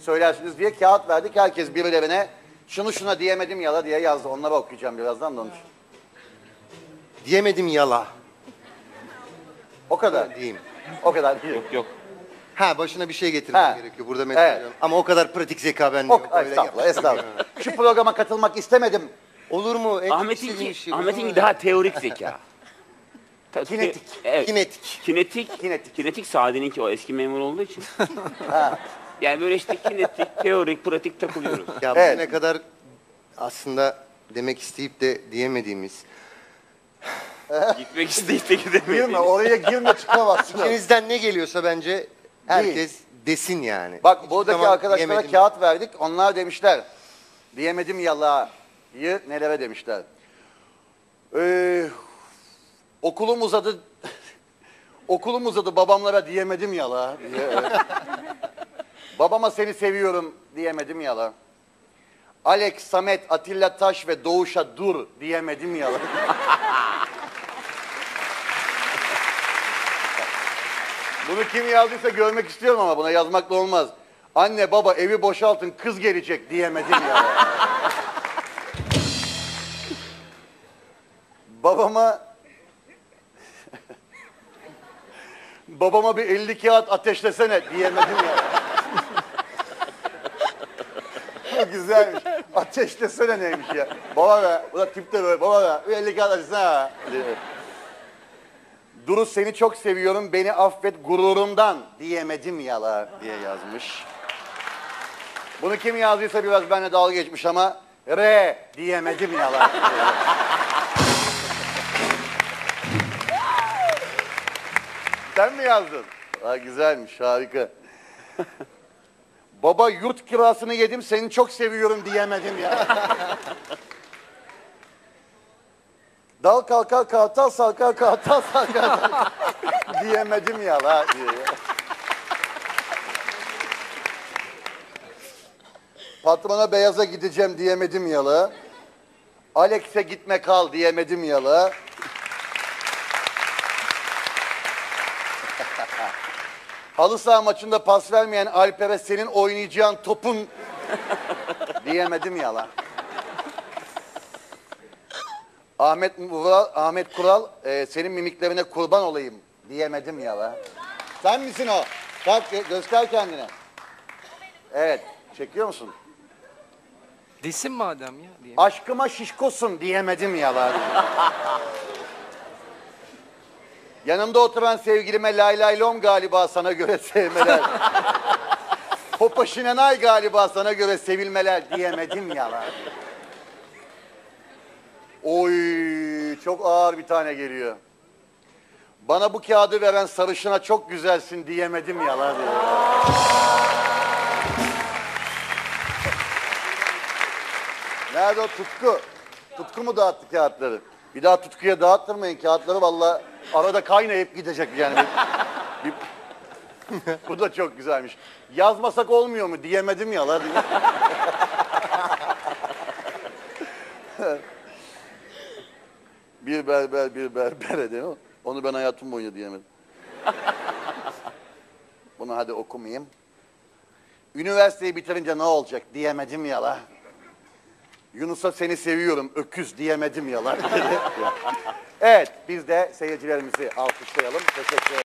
söylersiniz diye kağıt verdik. Herkes birilerine şunu şuna diyemedim yala diye yazdı. Onları okuyacağım birazdan da onun için. Diyemedim yala O kadar. diyeyim. O kadar değil. Yok yok. Ha başına bir şey getirmem Ha. gerekiyor. Burada mesela. Evet. Ama o kadar pratik zeka bende yok. Öyle estağfurullah, estağfurullah. Şu programa katılmak istemedim. Olur mu? En çok istediğim Ahmet'inki şey, olur daha teorik zeka. Ta- Kinetik. Evet. Kinetik. Kinetik. Kinetik. Kinetik Sadi'ninki o eski memur olduğu için. Yani böyle işte kinetik, teorik, pratik takılıyoruz. Ya Evet. bugüne kadar aslında demek isteyip de diyemediğimiz. Gitmek isteyip de Girme gidemeyiz. oraya girme çıkamazsın. İçinizden ne geliyorsa bence herkes desin yani. Bak Hiçbir buradaki zaman arkadaşlara kağıt verdik. Onlar demişler. Diyemedim yalayı nelere demişler. Ee, okulum uzadı. okulum uzadı babamlara diyemedim yala. diye, evet. Babama seni seviyorum diyemedim yala. Alex, Samet, Atilla Taş ve Doğuş'a dur diyemedim yala. Bunu kim yazdıysa görmek istiyorum ama buna yazmakla olmaz. Anne baba evi boşaltın kız gelecek diyemedim ya. Babama Babama bir 50 kağıt ateşlesene diyemedim ya. Bu güzelmiş. Ateşlesene neymiş ya. Baba be. Bu da tipte böyle. Baba be. Bir 50 kağıt ateşlesene. diye. Duru seni çok seviyorum beni affet gururumdan diyemedim yala diye yazmış. Bunu kim yazdıysa biraz benimle dalga geçmiş ama re diyemedim yala. Sen mi yazdın? Ha, güzelmiş harika. Baba yurt kirasını yedim seni çok seviyorum diyemedim ya. Dal kalkar kartal sarkar kartal sarkar diyemedim ya la diye. Patrona beyaza gideceğim diyemedim ya la. Alex'e gitme kal diyemedim ya la. Halı saha maçında pas vermeyen Alper'e senin oynayacağın topun diyemedim ya la. Ahmet Vural, Ahmet Kural e, senin mimiklerine kurban olayım diyemedim ya la. Sen misin o? Bak gö- göster kendine. Evet. Çekiyor musun? Desin madem ya diye. Aşkıma şişkosun diyemedim ya la. Yanımda oturan sevgilime lay lay lom galiba sana göre sevmeler. Hopa şinenay galiba sana göre sevilmeler diyemedim ya. Oy çok ağır bir tane geliyor. Bana bu kağıdı veren sarışına çok güzelsin diyemedim ya. Nerede o Tutku? Tutku mu dağıttı kağıtları? Bir daha Tutku'ya dağıttırmayın kağıtları valla arada kaynayıp gidecek yani. Bu da çok güzelmiş. Yazmasak olmuyor mu diyemedim ya la diye. bir berber bir berbere değil mi? Onu ben hayatım boyunca diyemedim. Bunu hadi okumayayım. Üniversiteyi bitirince ne olacak diyemedim ya la. Yunus'a seni seviyorum öküz diyemedim ya la. evet biz de seyircilerimizi alkışlayalım. Teşekkür ederim.